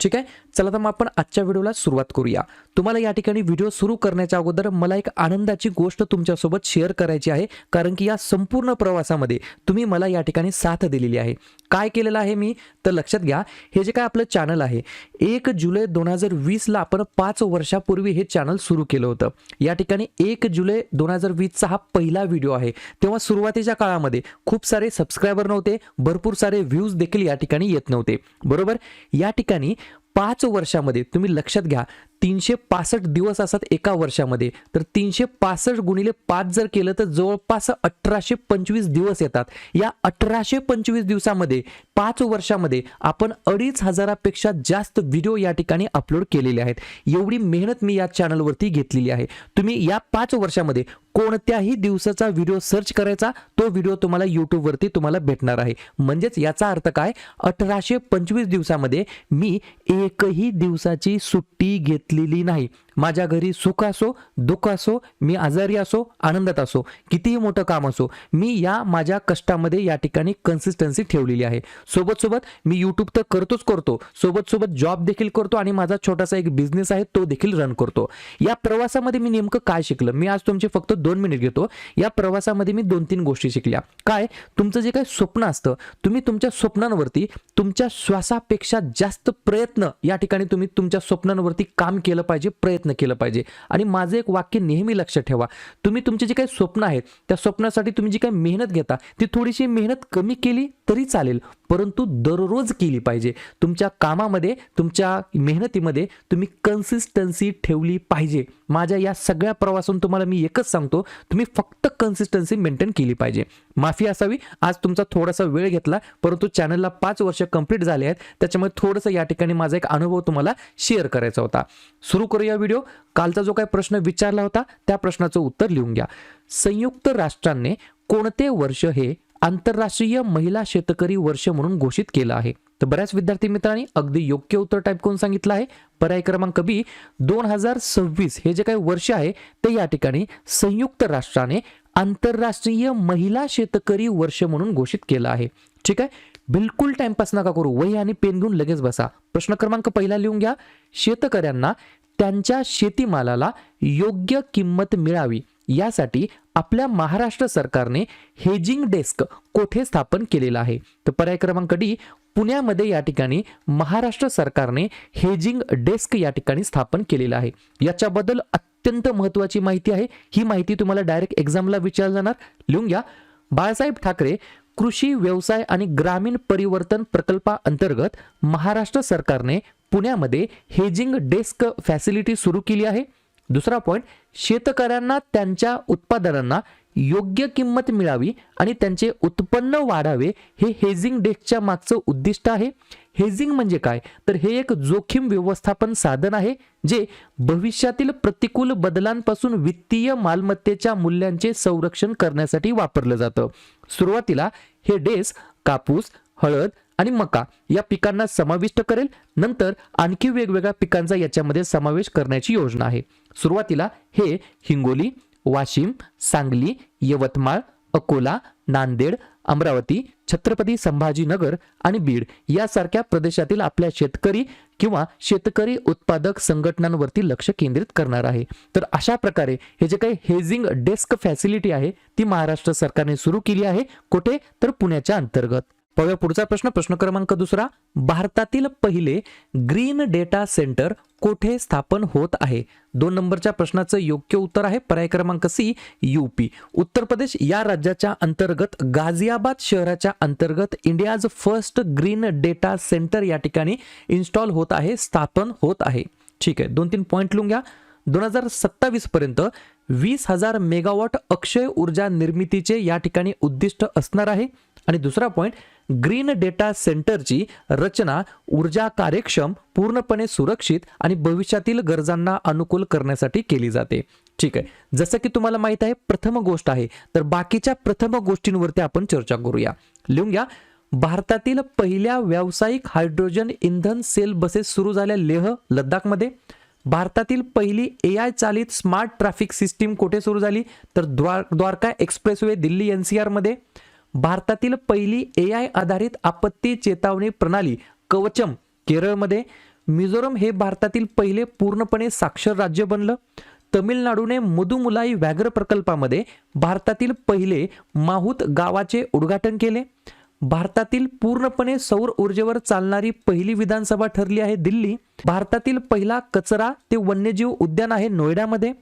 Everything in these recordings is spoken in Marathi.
ठीक आहे? चला तर मग आपण आजच्या व्हिडिओला सुरुवात करूया. तुम्हाला या ठिकाणी व्हिडिओ सुरू करण्याच्या अगोदर मला एक आनंदाची गोष्ट तुमच्यासोबत शेअर करायची आहे. कारण की या संपूर्ण प्रवासामध्ये तुम्ही मला या ठिकाणी साथ दिलेली आहे. काय केलेलं आहे मी? तर लक्षात घ्या हे जे काय आपलं चॅनल आहे एक जुलै दोन हजार वीसला आपण पाच वर्षापूर्वी हे चॅनल सुरू केलं होतं. या ठिकाणी एक जुलै दोन हजार वीसचा हा पहिला व्हिडिओ आहे. तेव्हा सुरुवातीच्या काळामध्ये खूप सारे सबस्क्रायबर नव्हते भरपूर सारे व्ह्यूज देखील या ठिकाणी येत नव्हते. बरोबर? या ठिकाणी पाच वर्षामध्ये तुम्ही लक्षात घ्या तीनशे पासष्ट दिवस असतात एका वर्षामध्ये. तर तीनशे पासष्ट गुणिले पाच जर केलं तर जवळपास अठराशे पंचवीस दिवस येतात. या अठराशे पंचवीस दिवसामध्ये पाच वर्षामध्ये आपण अडीच हजारापेक्षा जास्त व्हिडिओ या ठिकाणी अपलोड केलेले आहेत. एवढी मेहनत मी या चॅनलवरती घेतलेली आहे. तुम्ही या पाच वर्षामध्ये कोणत्याही दिवसाचा व्हिडिओ सर्च करायचा तो व्हिडिओ तुम्हाला यूट्यूबवरती तुम्हाला भेटणार आहे. म्हणजेच याचा अर्थ काय? अठराशे पंचवीस दिवसामध्ये मी एकही दिवसाची सुट्टी घेतलेली नाही. माझ्या घरी सुख असो दुःख असो मी आजारी असो आनंदात असो कितीही मोठं काम असो मी या माझ्या कष्टामध्ये या ठिकाणी कन्सिस्टन्सी ठेवलेली आहे. सोबत सोबत मी यूट्यूब तर करतोच करतो. सोबत सोबत जॉब देखील करतो आणि माझा छोटासा एक बिझनेस आहे तो देखील रन करतो. या प्रवासामध्ये मी नेमकं काय शिकलं? मी आज तुमचे फक्त दोन मिनिट घेतो. या प्रवासामध्ये मी दोन तीन गोष्टी शिकल्या. काय? तुमचं जे काही स्वप्न असतं तुम्ही तुमच्या स्वप्नांवरती तुमच्या श्वासापेक्षा जास्त प्रयत्न या ठिकाणी तुम्ही तुमच्या स्वप्नांवरती काम केलं पाहिजे प्रयत्न केलं पाहिजे. आणि माझं एक वाक्य नेहमी लक्षात ठेवा. तुम्ही तुमचे जे काही स्वप्न आहेत त्या स्वप्नासाठी तुम्ही जी काही मेहनत घेता ती थोडीशी मेहनत कमी केली तरी चालेल. परंतु दररोज केली पाहिजे. तुमच्या कामामध्ये तुमच्या मेहनतीमध्ये तुम्ही कन्सिस्टन्सी ठेवली पाहिजे. माझ्या या सगळ्या प्रवासातून तुम्हाला मी एकच सांगतो तुम्ही फक्त कन्सिस्टन्सी मेंटेन केली पाहिजे. माफी असावी. आज तुमचा थोडासा वेळ घेतला परंतु चॅनलला पाच वर्ष कंप्लीट झाले आहेत. त्याच्यामुळे थोडंसं या ठिकाणी माझा एक अनुभव तुम्हाला शेअर करायचा होता. सुरू करूया व्हिडिओ कालचा जो काही प्रश्न विचारला होता त्या प्रश्नाचं उत्तर लिहून घ्या. संयुक्त राष्ट्रांनी कोणते वर्ष हे आंतरराष्ट्रीय महिला शेतकरी वर्ष म्हणून घोषित केलं आहे. तर बऱ्याच विद्यार्थी मित्रांनी अगदी योग्य उत्तर टाईप करून सांगितलं आहे. पर्याय क्रमांक बी दोन हजार सव्वीस हे जे काही वर्ष आहे ते या ठिकाणी संयुक्त राष्ट्राने आंतरराष्ट्रीय महिला शेतकरी वर्ष म्हणून घोषित केलं आहे. ठीक आहे? बिलकुल टाइमपास नका करू. वही आणि पेन घेऊन लगेच बसा. प्रश्न क्रमांक पहिला लिहून घ्या. शेतकऱ्यांना त्यांच्या शेतीमालाला योग्य किंमत मिळावी यासाठी आपल्या महाराष्ट्र सरकारने हेजिंग डेस्क कोठे स्थापन केलेला आहे? तर पर्याय क्रमांक डी पुण्यामध्ये या ठिकाणी महाराष्ट्र सरकारने हेजिंग डेस्क या ठिकाणी स्थापन केलेलं आहे. याच्याबद्दल अत्यंत महत्वाची माहिती आहे. ही माहिती तुम्हाला डायरेक्ट एक्झामला विचारली जाणार. लिहून घ्या. बाळासाहेब ठाकरे कृषी व्यवसाय आणि ग्रामीण परिवर्तन प्रकल्पाअंतर्गत महाराष्ट्र सरकारने पुण्यामध्ये हेजिंग डेस्क फॅसिलिटी सुरू केली आहे. दुसरा पॉईंट शेतकऱ्यांना त्यांच्या उत्पादनांना योग्य किंमत मिळावी आणि त्यांचे उत्पन्न वाढावे हे हेजिंग डेस्कच्या मागचं उद्दिष्ट आहे. हेजिंग म्हणजे काय? तर हे एक जोखीम व्यवस्थापन साधन आहे जे भविष्यातील प्रतिकूल बदलांपासून वित्तीय मालमत्तेच्या मूल्यांचे संरक्षण करण्यासाठी वापरलं जातं. सुरुवातीला हे डेस्क कापूस हळद आणि मका या पिकांना समाविष्ट करेल. नंतर आणखी वेगवेगळ्या पिकांचा याच्यामध्ये समावेश करण्याची योजना आहे. सुरुवातीला हे हिंगोली वाशिम सांगली यवतमाळ अकोला नांदेड अमरावती छत्रपती संभाजीनगर आणि बीड यासारख्या प्रदेशातील आपल्या शेतकरी किंवा शेतकरी उत्पादक संघटनांवरती लक्ष केंद्रित करणार आहे. तर अशा प्रकारे हे जे काही हेजिंग डेस्क फॅसिलिटी आहे ती महाराष्ट्र सरकारने सुरू केली आहे. कुठे? तर पुण्याच्या अंतर्गत. पाहूया पुढचा प्रश्न. प्रश्न क्रमांक दुसरा. भारतातील पहिले ग्रीन डेटा सेंटर कोठे स्थापन होत आहे? दोन नंबरच्या प्रश्नाचं योग्य उत्तर आहे पर्याय क्रमांक सी यूपी उत्तर प्रदेश या राज्याच्या अंतर्गत गाझियाबाद शहराच्या अंतर्गत India's first green data center या ठिकाणी इन्स्टॉल होत आहे स्थापन होत आहे. ठीक आहे दोन तीन पॉईंट लिहून घ्या. दोन हजार सत्तावीस पर्यंत वीस हजार मेगावॉट अक्षय ऊर्जा निर्मितीचे या ठिकाणी उद्दिष्ट असणार आहे. आणि दुसरा पॉईंट ग्रीन डेटा सेंटरची रचना ऊर्जा कार्यक्षम पूर्णपणे सुरक्षित आणि भविष्यातील गरजांना अनुकूल करण्यासाठी केली जाते. ठीक आहे. जसं की तुम्हाला माहीत आहे प्रथम गोष्ट आहे. तर बाकीच्या प्रथम गोष्टींवरती आपण चर्चा करूया. लिहून घ्या. भारतातील पहिल्या व्यावसायिक हायड्रोजन इंधन सेल बसेस सुरू झाल्या लेह लद्दाखमध्ये. भारतातील पहिली ए आय चालित स्मार्ट ट्रॅफिक सिस्टीम कुठे सुरू झाली? तर द्वार Dwarka expressway Delhi N C आरमध्ये भारतातील पहिली ए आय आधारित आपत्ती चेतावणी प्रणाली कवचम केरळमध्ये. मिझोरम हे भारतातील पहिले पूर्णपणे साक्षर राज्य बनलं. तमिळनाडूने मुदुमुलाई व्याघ्र प्रकल्पामध्ये भारतातील पहिले माहूत गावाचे उद्घाटन केले. भारतातील पूर्णपणे सौर ऊर्जेवर चालणारी पहिली विधानसभा ठरली आहे दिल्ली. भारतातील पहिला कचरा ते वन्यजीव उद्यान आहे नोएडामध्ये.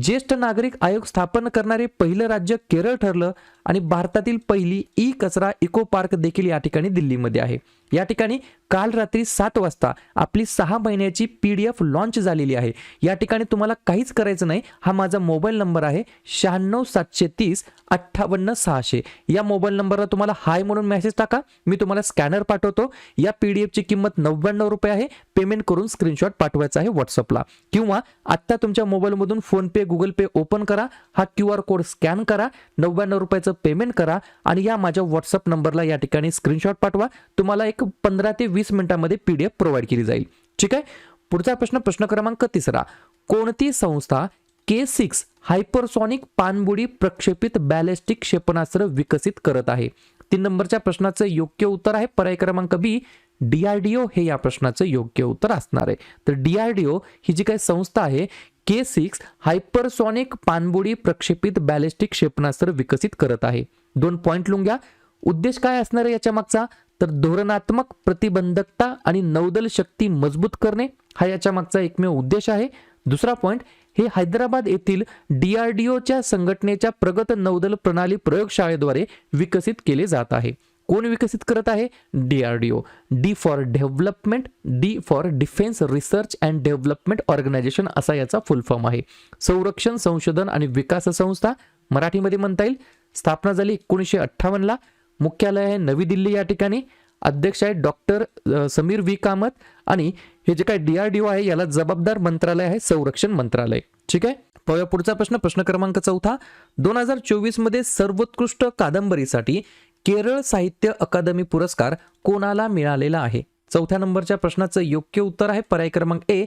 ज्येष्ठ नागरिक आयोग स्थापन करणारे पहिलं राज्य केरळ ठरलं आणि भारतातील पहिली ई कचरा इको पार्क देखील या ठिकाणी दिल्लीमध्ये आहे. या ठिकाणी काल रात्री सात वाजता आपली सहा महिन्याची पी डी एफ लॉन्च झालेली आहे. या ठिकाणी तुम्हाला काहीच करायचं नाही. हा माझा मोबाईल नंबर आहे शहाण्णव सातशे तीस अठ्ठावन्न सहाशे. या मोबाईल नंबरला तुम्हाला हाय म्हणून मेसेज टाका. मी तुम्हाला स्कॅनर पाठवतो. या पी डी एफची किंमत नव्याण्णव रुपये आहे. पेमेंट करून स्क्रीनशॉट पाठवायचा आहे व्हॉट्सअपला किंवा आत्ता तुमच्या मोबाईलमधून फोनपे गुगल पे ओपन करा हा क्यू आर कोड स्कॅन करा नव्याण्णव रुपयाचं पेमेंट करा आणि या माझ्या व्हॉट्सअप नंबरला या ठिकाणी स्क्रीनशॉट पाठवा. तुम्हाला एक पंधरा ते वीस मिनिटांमध्ये पी डी एफ प्रोव्हाइड केली जाईल. ठीक आहे? पुढचा प्रश्न प्रश्न क्रमांक तिसरा. कोणती संस्था के सिक्स हायपरसॉनिक पाणबुडी प्रक्षेपित बॅलिस्टिक क्षेपणास्त्र विकसित करत आहे? तीन नंबरच्या प्रश्नाचं योग्य उत्तर आहे. पर्याय क्रमांक बी डीआरडीओ हे या प्रश्नाचं योग्य उत्तर असणार आहे. तर डीआरडीओ ही जी काही संस्था आहे के सिक्स हायपरसॉनिक पाणबुडी प्रक्षेपित बॅलिस्टिक क्षेपणास्त्र विकसित करत आहे. दोन पॉईंट लिहून घ्या. उद्देश काय असणार आहे याच्या मागचा? तर धोरणात्मक प्रतिबंधकता आणि नौदल शक्ती मजबूत करणे हा याच्या मागचा एकमेव उद्देश आहे. दुसरा पॉईंट हे हैदराबाद येथील डीआरडीओच्या संघटनेच्या प्रगत नौदल प्रणाली प्रयोगशाळेद्वारे विकसित केले जात आहे. कोण विकसित करत आहे? DRDO D for development D for defence research and development organisation असा याचा फुल फॉर्म आहे. संरक्षण संशोधन आणि विकास संस्था मराठीमध्ये म्हणता येईल. स्थापना झाली एकोणीसशे अठ्ठावन्नला मुख्यालय आहे नवी दिल्ली या ठिकाणी. अध्यक्ष आहे डॉक्टर समीर व्ही. कामत आणि हे जे काय डीआरडीओ आहे याला जबाबदार मंत्रालय आहे संरक्षण मंत्रालय. ठीक आहे? पाहूया पुढचा प्रश्न प्रश्न क्रमांक चौथा. दोन हजार चोवीसमध्ये सर्वोत्कृष्ट कादंबरीसाठी केरळ साहित्य अकादमी पुरस्कार कोणाला मिळालेला आहे? चौथ्या नंबरच्या प्रश्नाचं योग्य उत्तर आहे पर्याय क्रमांक ए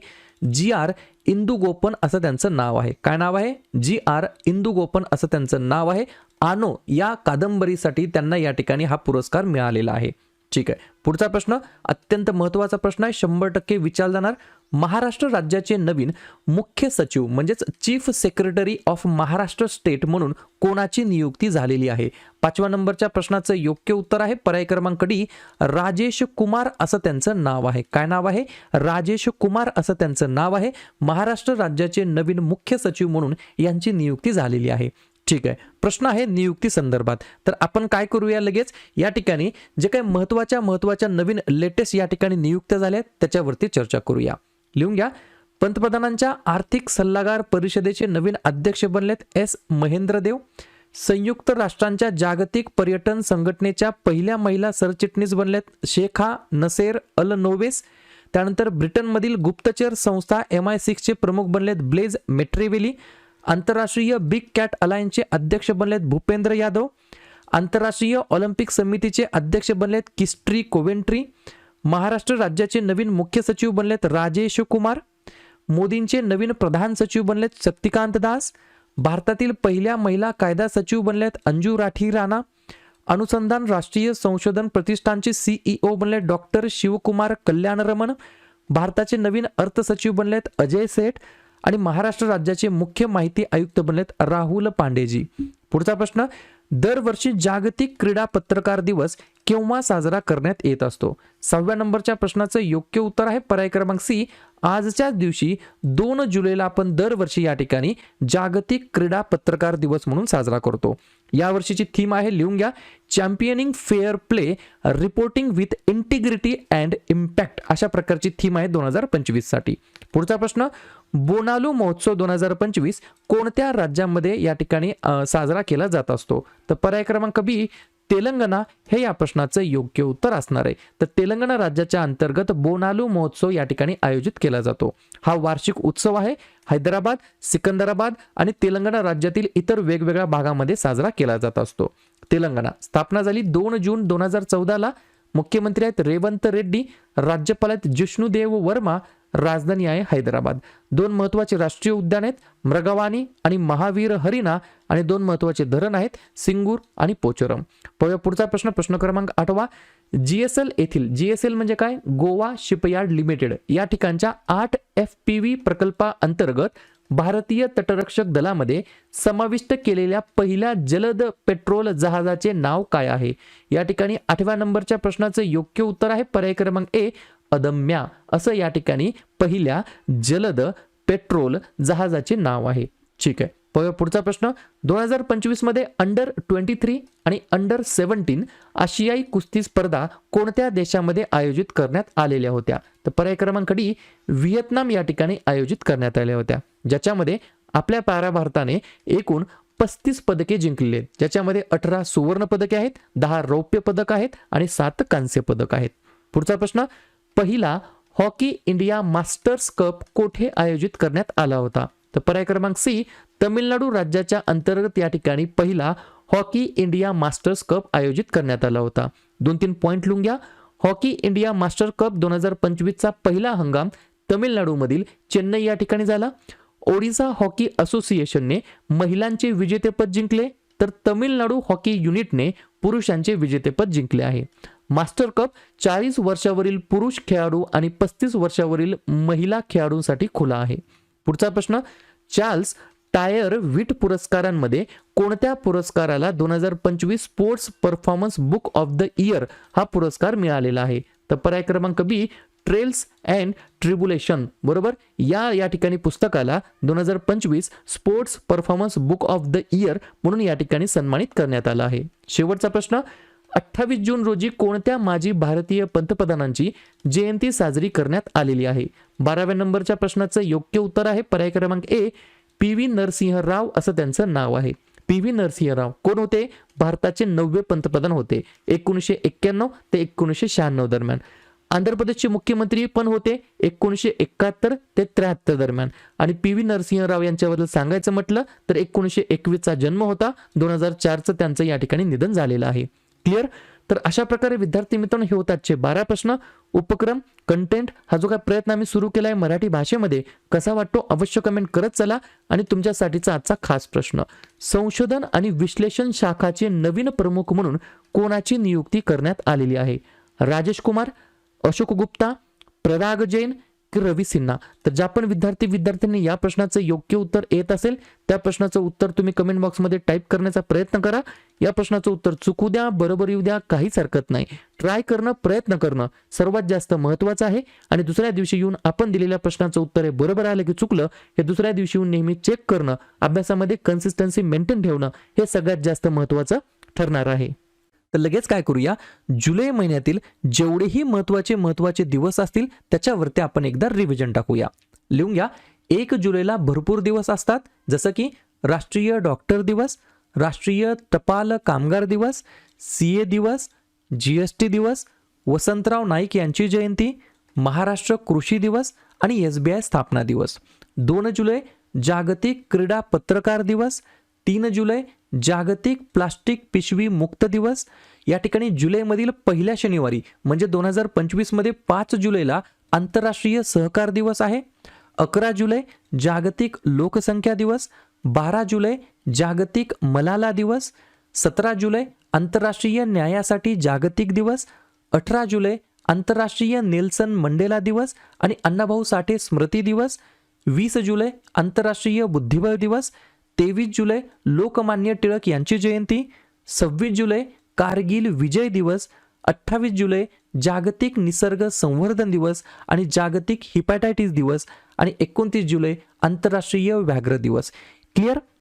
जी आर इंदू गोपन असं त्यांचं नाव आहे. काय नाव आहे? जी आर इंदू गोपन असं त्यांचं नाव आहे. आनो या कादंबरीसाठी त्यांना या ठिकाणी हा पुरस्कार मिळालेला आहे. ठीक आहे. पुढचा प्रश्न अत्यंत महत्त्वाचा प्रश्न आहे शंभर टक्के विचारला जाणार. महाराष्ट्र राज्याचे नवीन मुख्य सचिव म्हणजेच chief secretary of Maharashtra state म्हणून कोणाची नियुक्ती झालेली आहे? पाचव्या नंबरच्या प्रश्नाचं योग्य उत्तर आहे पर्याय क्रमांक डी राजेश कुमार असं त्यांचं नाव आहे. काय नाव आहे? राजेश कुमार असं त्यांचं नाव आहे. महाराष्ट्र राज्याचे नवीन मुख्य सचिव म्हणून यांची नियुक्ती झालेली आहे. ठीक आहे. प्रश्न आहे नियुक्ती संदर्भात. तर आपण काय करूया लगेच? या ठिकाणी जे काही महत्त्वाच्या महत्त्वाच्या नवीन लेटेस्ट या ठिकाणी नियुक्त्या झाल्या आहेत त्याच्यावरती चर्चा करूया. लिहून घ्या. पंतप्रधानांच्या आर्थिक सल्लागार परिषदेचे नवीन अध्यक्ष बनलेत एस. महेंद्रदेव. संयुक्त राष्ट्रांच्या जागतिक पर्यटन संघटनेच्या पहिल्या महिला सरचिटणीस बनल्यात शेखा नसेर अल नोवेस. त्यानंतर ब्रिटनमधील गुप्तचर संस्था एम आय सिक्सचे प्रमुख बनलेत ब्लेज मेट्रेवेली. आंतरराष्ट्रीय बिग कॅट अलायन्सचे अध्यक्ष बनलेत भूपेंद्र यादव. आंतरराष्ट्रीय ऑलिम्पिक समितीचे अध्यक्ष बनलेत किस्ट्री कोवेंट्री. महाराष्ट्र राज्याचे नवीन मुख्य सचिव बनलेत राजेश कुमार. मोदींचे नवीन प्रधान सचिव बनलेत शक्तिकांत दास. भारतातील पहिल्या महिला कायदा सचिव बनलेत अंजू राठी राणा. अनुसंधान राष्ट्रीय संशोधन प्रतिष्ठानचे सीईओ बनले डॉक्टर शिवकुमार कल्याणरमण. भारताचे नवीन अर्थ सचिव बनलेत अजय सेठ. आणि महाराष्ट्र राज्याचे मुख्य माहिती आयुक्त बनलेत राहुल पांडेजी. पुढचा प्रश्न दरवर्षी जागतिक क्रीडा पत्रकार दिवस केव्हा साजरा करण्यात येत असतो? सहाव्या नंबरच्या प्रश्नाचं योग्य उत्तर आहे पर्याय क्रमांक सी. आजच्याच दिवशी दोन जुलैला आपण दरवर्षी या ठिकाणी जागतिक क्रीडा पत्रकार दिवस म्हणून साजरा करतो. या वर्षीची थीम आहे लिहून घ्या championing fair play reporting with integrity and impact अशा प्रकारची थीम आहे दोन हजार पंचवीससाठी पुढचा प्रश्न बोनालू महोत्सव दोन हजार पंचवीस कोणत्या राज्यामध्ये या ठिकाणी साजरा केला जात असतो? तर पर्याय क्रमांक बी तेलंगणा हे या प्रश्नाचं योग्य उत्तर असणार आहे. तर तेलंगणा राज्याच्या अंतर्गत बोनालू महोत्सव या ठिकाणी आयोजित केला जातो. हा वार्षिक उत्सव आहे. हैदराबाद सिकंदराबाद आणि तेलंगणा राज्यातील इतर वेगवेगळ्या भागामध्ये साजरा केला जात असतो. तेलंगणा स्थापना झाली दोन जून दोन हजार चौदाला. मुख्यमंत्री आहेत रेवंत रेड्डी राज्यपाल आहेत जिष्णुदेव वर्मा राजधानी आहे हैदराबाद. दोन महत्त्वाचे राष्ट्रीय उद्यान आहेत मृगवानी आणि महावीर हरिणा आणि दोन महत्त्वाचे धरण आहेत सिंगूर आणि पोचोरम. पाहूया पुढचा प्रश्न प्रश्न क्रमांक आठवा. जीएसएल येथील जीएसएल म्हणजे काय? Goa shipyard limited. या ठिकाणच्या आठ एफ पी व्ही प्रकल्पाअंतर्गत भारतीय तटरक्षक दलामध्ये समाविष्ट केलेल्या पहिल्या जलद पेट्रोल जहाजाचे नाव काय आहे? या ठिकाणी आठव्या नंबरच्या प्रश्नाचं योग्य उत्तर आहे. पर्याय क्रमांक ए अदम्या असं या ठिकाणी पहिल्या जलद पेट्रोल जहाजाचे नाव आहे. ठीक आहे. पाहूया पुढचा प्रश्न. दोन हजार पंचवीसमध्ये अंडर ट्वेंटी थ्री आणि अंडर सेव्हन्टीन आशियाई कुस्ती स्पर्धा कोणत्या देशामध्ये आयोजित करण्यात आलेल्या होत्या? तर पर्याय क्रमांक डी व्हिएतनाम या ठिकाणी आयोजित करण्यात आल्या होत्या. ज्याच्यामध्ये आपल्या पॅरा भारताने एकूण पस्तीस पदके जिंकलेली आहेत. ज्याच्यामध्ये अठरा सुवर्ण पदके आहेत दहा रौप्य पदक आहेत आणि सात कांस्य पदक आहेत. पुढचा प्रश्न. पहिला हॉकी इंडिया मास्टर्स कप कोठे आयोजित करण्यात आला होता? तर पर्याय क्रमांक सी तमिळनाडू राज्याच्या अंतर्गत या ठिकाणी पहिला हॉकी इंडिया मास्टर्स कप आयोजित करण्यात आला होता. दोन तीन पॉईंट लिहून घ्या हॉकी इंडिया मास्टर कप दोन हजार पंचवीसचा पहिला हंगाम तमिळनाडूमधील चेन्नई या ठिकाणी झाला. ओडिसा हॉकी असोसिएशनने महिलांचे विजेतेपद जिंकले तर तमिळनाडू हॉकी युनिटने पुरुषांचे विजेतेपद जिंकले आहे. मास्टर कप चाळीस वर्षावरील पुरुष खेळाडू आणि पस्तीस वर्षावरील महिला खेळाडूंसाठी खुला आहे. पुढचा प्रश्न चार्ल्स टायर विट पुरस्कारांमध्ये कोणत्या पुरस्काराला दोन हजार पंचवीस sports performance book of the year हा पुरस्कार मिळालेला आहे? तर पर्याय क्रमांक बी ट्रेल्स अँड ट्रिब्युलेशन. बरोबर? या या ठिकाणी पुस्तकाला दोन हजार पंचवीस sports performance book of the year म्हणून या ठिकाणी सन्मानित करण्यात आला आहे. शेवटचा प्रश्न अठ्ठावीस जून रोजी कोणत्या माजी भारतीय पंतप्रधानांची जयंती साजरी करण्यात आलेली आहे? बाराव्या नंबरच्या प्रश्नाचं योग्य उत्तर आहे पर्याय क्रमांक A P V Narasimha Rao असं त्यांचं नाव आहे. पी व्ही नरसिंह राव कोण होते? भारताचे नववे पंतप्रधान होते. एकोणीसशे एक्क्याण्णव ते एकोणीसशे शहाण्णव दरम्यान. आंध्र प्रदेशचे मुख्यमंत्री पण होते. एकोणीसशे एकाहत्तर ते त्र्याहत्तर दरम्यान. आणि पी व्ही नरसिंहराव यांच्याबद्दल सांगायचं म्हटलं तर एकोणीसशे एकवीसचा जन्म होता. दोन हजार चारचं त्यांचं या ठिकाणी निधन झालेलं आहे. क्लिअर तर अशा प्रकारे विद्यार्थी मित्रांनो हे होतातचे बारा प्रश्न. उपक्रम कंटेंट हा जो काय प्रयत्न आम्ही सुरू केला आहे मराठी भाषेमध्ये कसा वाटतो अवश्य कमेंट करत चला. आणि तुमच्यासाठीचा आजचा खास प्रश्न संशोधन आणि विश्लेषण शाखाचे नवीन प्रमुख म्हणून कोणाची नियुक्ती करण्यात आलेली आहे? राजेश कुमार अशोक गुप्ता प्रराग जैन की रवी सिन्हा? तर ज्या पण विद्यार्थी विद्यार्थ्यांनी या प्रश्नाचं योग्य उत्तर येत असेल त्या प्रश्नाचं उत्तर तुम्ही कमेंट बॉक्समध्ये टाईप करण्याचा प्रयत्न करा. या प्रश्नाचं उत्तर चुकू द्या बरोबर येऊ द्या काहीच हरकत नाही. ट्राय करणं प्रयत्न करणं सर्वात जास्त महत्वाचं आहे. आणि दुसऱ्या दिवशी येऊन आपण दिलेल्या प्रश्नाचं उत्तर हे बरोबर आलं की चुकलं हे दुसऱ्या दिवशी येऊन नेहमी चेक करणं अभ्यासामध्ये कन्सिस्टन्सी मेंटेन ठेवणं हे सगळ्यात जास्त महत्वाचं ठरणार आहे. तर लगेच काय करूया? जुलै महिन्यातील जेवढेही महत्त्वाचे महत्त्वाचे दिवस असतील त्याच्यावरती आपण एकदा रिव्हिजन टाकूया. लिहून घ्या. एक जुलैला भरपूर दिवस असतात. जसं की राष्ट्रीय डॉक्टर दिवस राष्ट्रीय टपाल कामगार दिवस सी ए दिवस जी एस टी दिवस वसंतराव नाईक यांची जयंती महाराष्ट्र कृषी दिवस आणि एस बी आय स्थापना दिवस. दोन जुलै जागतिक क्रीडा पत्रकार दिवस. तीन जुलै जागतिक प्लास्टिक पिशवी मुक्त दिवस. या ठिकाणी जुलैमधील पहिल्या शनिवारी म्हणजे दोन हजार पंचवीसमध्ये पाच जुलैला आंतरराष्ट्रीय सहकार दिवस आहे. अकरा जुलै जागतिक लोकसंख्या दिवस. बारा जुलै जागतिक मलाला दिवस सतरा जुलै आंतरराष्ट्रीय न्यायासाठी जागतिक दिवस अठरा जुलै आंतरराष्ट्रीय नेल्सन मंडेला दिवस आणि अण्णाभाऊ साठे स्मृती दिवस वीस जुलै आंतरराष्ट्रीय बुद्धिबळ दिवस तेवीस जुलै लोकमान्य टिळक यांची जयंती सव्वीस जुलै कारगिल विजय दिवस अठ्ठावीस जुलै जागतिक निसर्ग संवर्धन दिवस आणि जागतिक हिपॅटायटिस दिवस आणि एकोणतीस जुलै आंतरराष्ट्रीय व्याघ्र दिवस. क्लिअर?